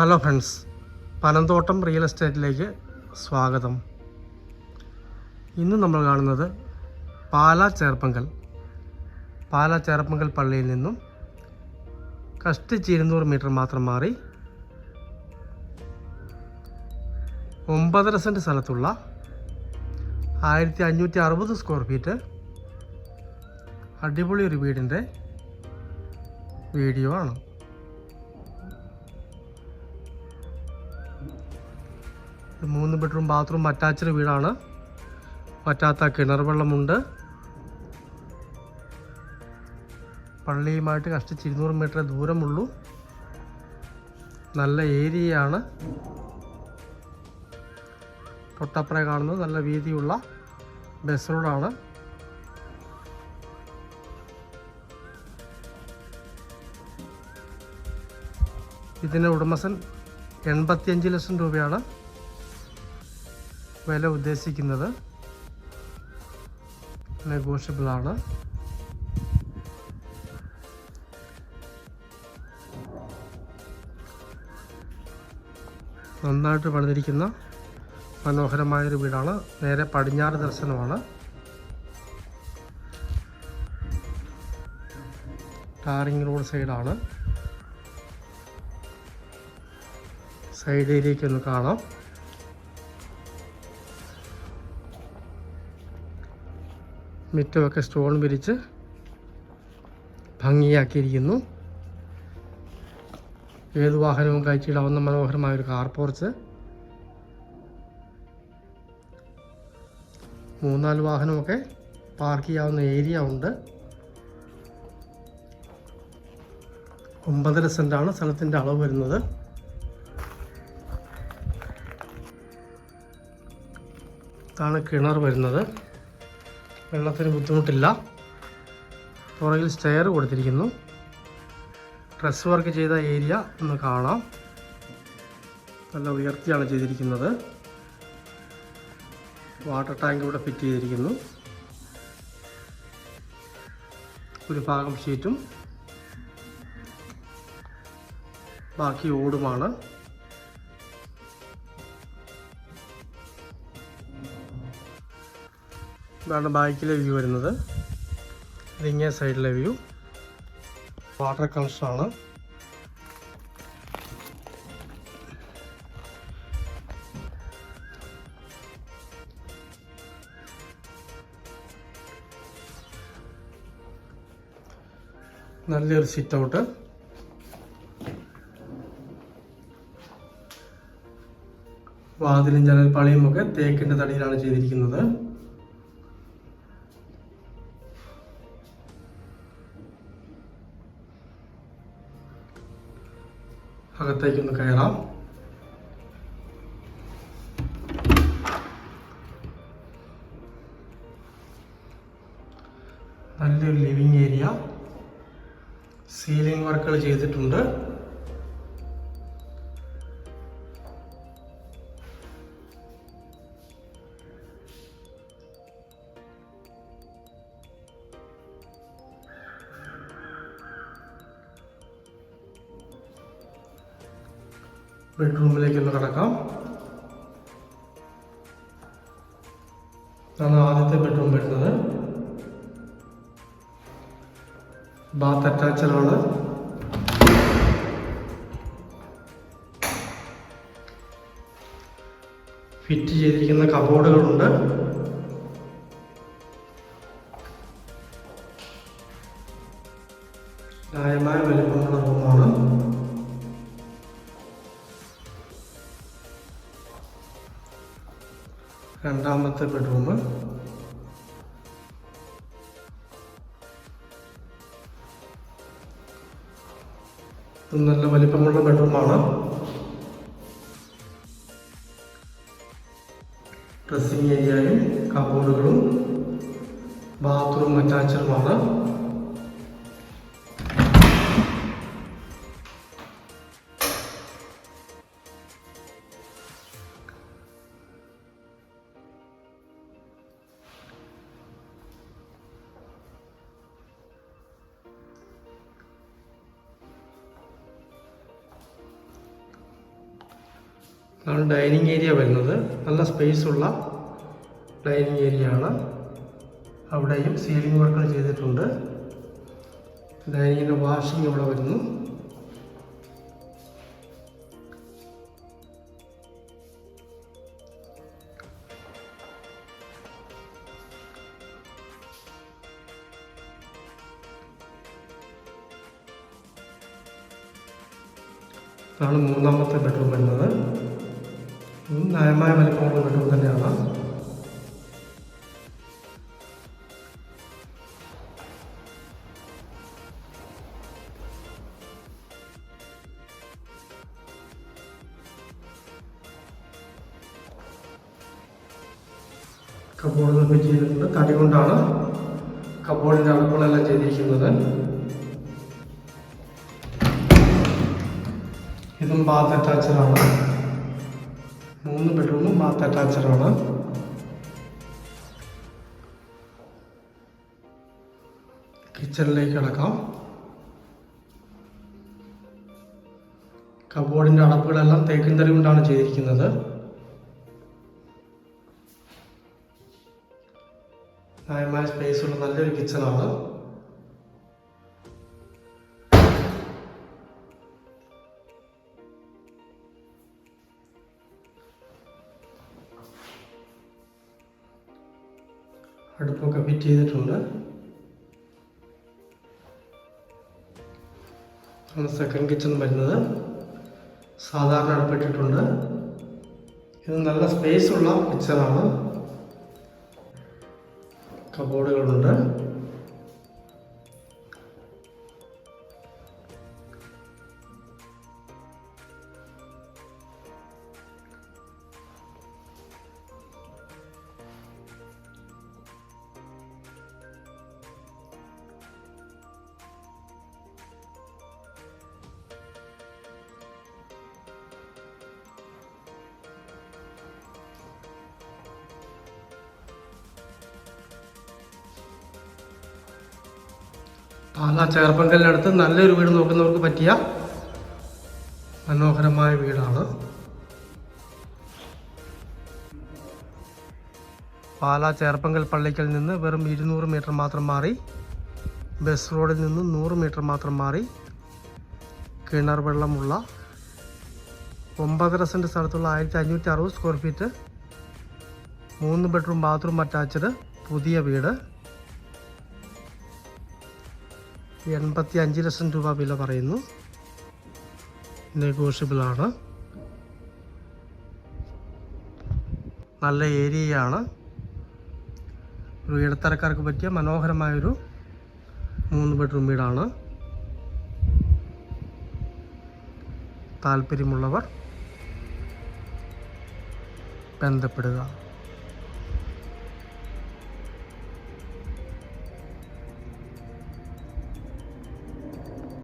Hello friends Panamthottam real എസ്റ്റേറ്റിലേക്ക് സ്വാഗതം. ഇന്ന് നമ്മൾ കാണുന്നത് പാല ചേർപ്പങ്കൽ. പാല ചേർപ്പങ്കൽ പള്ളിയിൽ നിന്നും കഷ്ടിച്ച് ഇരുന്നൂറ് മീറ്റർ മാത്രം മാറി ഒമ്പതര സെന്റ് സ്ഥലത്തുള്ള ആയിരത്തി അഞ്ഞൂറ്റി അറുപത് സ്ക്വയർ ഫീറ്റ് അടിപൊളി ഒരു വീടിന്റെ വീഡിയോ ആണ്. മൂന്ന് ബെഡ്റൂം ബാത്റൂം അറ്റാച്ച്ഡ് വീടാണ്. പറ്റാത്ത കിണർ വെള്ളമുണ്ട് പള്ളിയുമായിട്ട് കഷ്ടിച്ച് ഇരുന്നൂറ് മീറ്റർ ദൂരമുള്ളൂ. നല്ല ഏരിയയാണ്. തൊട്ടപ്പുറം കാണുന്നത് നല്ല വീതിയുള്ള ബസ് റോഡാണ്. ഇതിന്റെ ഉടമസ്ഥൻ എൺപത്തിയഞ്ച് ലക്ഷം രൂപയാണ്. വില ഉദ്ദേശിക്കുന്നത് നെഗോഷ്യബിൾ ആണ് നന്നായിട്ട് പണിതിരിക്കുന്ന മനോഹരമായൊരു വീടാണ്. നേരെ പടിഞ്ഞാറ് ദർശനമാണ്. ടാറിങ് റോഡ് സൈഡാണ്. സൈഡിലേക്ക് ഒന്ന് കാണാം. മുറ്റമൊക്കെ സ്റ്റോൺ വിരിച്ച് ഭംഗിയാക്കിയിരിക്കുന്നു. ഏത് വാഹനവും കഴിച്ചിടാവുന്ന മനോഹരമായ ഒരു കാർ പോർച്ച് മൂന്നാൽ വാഹനമൊക്കെ പാർക്ക് ചെയ്യാവുന്ന ഏരിയ ഉണ്ട്. ഒമ്പതര സെന്റാണ് സ്ഥലത്തിന്റെ അളവ് വരുന്നത്. ഇതാണ് കിണർ വരുന്നത്. വെള്ളത്തിന് ബുദ്ധിമുട്ടില്ല. പുറകിൽ സ്റ്റെയർ കൊടുത്തിരിക്കുന്നു. ഡ്രസ് വർക്ക് ചെയ്ത ഏരിയ ഒന്ന് കാണാം. നല്ല ഉയർത്തിയാണ് ചെയ്തിരിക്കുന്നത്. വാട്ടർ ടാങ്ക് ഇവിടെ ഫിറ്റ് ചെയ്തിരിക്കുന്നു. ഒരു ഭാഗം ഷീറ്റും ബാക്കി ഓടുമാണ് ഇതാണ് ബാക്കിലെ വ്യൂ വരുന്നത്. ഇതിങ്ങേ സൈഡിലെ വ്യൂ. വാട്ടർ കണക്ഷനാണ്. നല്ലൊരു സിറ്റ് ഔട്ട് വാതിലും ജനൽപ്പാളിയും ഒക്കെ തേക്കിന്റെ തടിയിലാണ് ചെയ്തിരിക്കുന്നത്. അകത്തേക്കൊന്ന് കയറാം. നല്ലൊരു ലിവിങ് ഏരിയ. സീലിംഗ് വർക്കുകൾ ചെയ്തിട്ടുണ്ട്. ബെഡ്റൂമിലേക്ക് ഒന്ന് കടക്കാം. ഇതാണ് ആദ്യത്തെ ബെഡ്റൂം വരുന്നത്. ബാത്ത് അറ്റാച്ചഡ് ആണ്. ഫിറ്റ് ചെയ്തിരിക്കുന്ന കബോർഡുകളുണ്ട് ന്യായമായ വലിപ്പമുള്ള റൂമാണ് രണ്ടാമത്തെ ബെഡ്റൂം ഇത് നല്ല വലിപ്പമുള്ള ബെഡ്റൂമാണ് ഡ്രസ്സിങ് ഏരിയയും കബോർഡുകളും ബാത്റൂം അറ്റാച്ചഡുമാണ് ആണ് ഡൈനിങ് ഏരിയ വരുന്നത്. നല്ല സ്പേസ് ഉള്ള ഡൈനിങ് ഏരിയ ആണ്. അവിടെയും സീലിംഗ് വർക്കുകൾ ചെയ്തിട്ടുണ്ട്. ഡൈനിങ്ങിന്റെ വാഷിംഗ് ഇവിടെ വരുന്നു. ഇതാണ് മൂന്നാമത്തെ ബെഡ്റൂം വരുന്നത്. ന്യായമായ വലിപ്പമുള്ള ബെഡ്റൂം തന്നെയാണ്. കബോർഡ് നിർമ്മിച്ച് ചെയ്തിട്ടുണ്ട്. തടി കൊണ്ടാണ് കബോർഡിന്റെ അടുപ്പുകളെല്ലാം ചെയ്തിരിക്കുന്നത്. ഇതും ബാത്ത് അറ്റാച്ചഡാണ് മൂന്ന് ബെഡ്റൂമും ബാത്ത് അറ്റാച്ചഡാണ്. കിച്ചണിലേക്ക് കിടക്കാം. കബോർഡിന്റെ അടപ്പുകളെല്ലാം തേക്കിൻ തടി കൊണ്ടാണ് ചെയ്തിരിക്കുന്നത്. ന്യായമായ സ്പേസുള്ള നല്ലൊരു കിച്ചണാണ് അടുപ്പൊക്കെ ഫിറ്റ് ചെയ്തിട്ടുണ്ട്. സെക്കൻഡ് കിച്ചൺ വരുന്നത്. സാധാരണ അടുപ്പിട്ടിട്ടുണ്ട്. ഇത് നല്ല സ്പേസ് ഉള്ള കിച്ചണാണ് കബോർഡുകളുണ്ട് പാലാ ചേർപ്പങ്കലിനടുത്ത് നല്ലൊരു വീട് നോക്കുന്നവർക്ക് പറ്റിയ മനോഹരമായ വീടാണ്. പാലാ ചേർപ്പങ്കൽ പള്ളിക്കൽ നിന്ന് വെറും ഇരുന്നൂറ് മീറ്റർ മാത്രം മാറി ബസ് റോഡിൽ നിന്ന് നൂറ് മീറ്റർ മാത്രം മാറി കിണർ വെള്ളമുള്ള ഒമ്പതര സെന്റ് സ്ഥലത്തുള്ള ആയിരത്തി അഞ്ഞൂറ്റി അറുപത് സ്ക്വയർ ഫീറ്റ് മൂന്ന് ബെഡ്റൂം ബാത്റൂം അറ്റാച്ച്ഡ് പുതിയ വീട്. എൺപത്തി അഞ്ച് ലക്ഷം രൂപ വില പറയുന്നു. നെഗോഷ്യബിൾ ആണ്. നല്ല ഏരിയയാണ്. ഒരു ഇടത്തരക്കാർക്ക് പറ്റിയ മനോഹരമായൊരു മൂന്ന് ബെഡ്റൂം വീടാണ്. താല്പര്യമുള്ളവർ ബന്ധപ്പെടുക.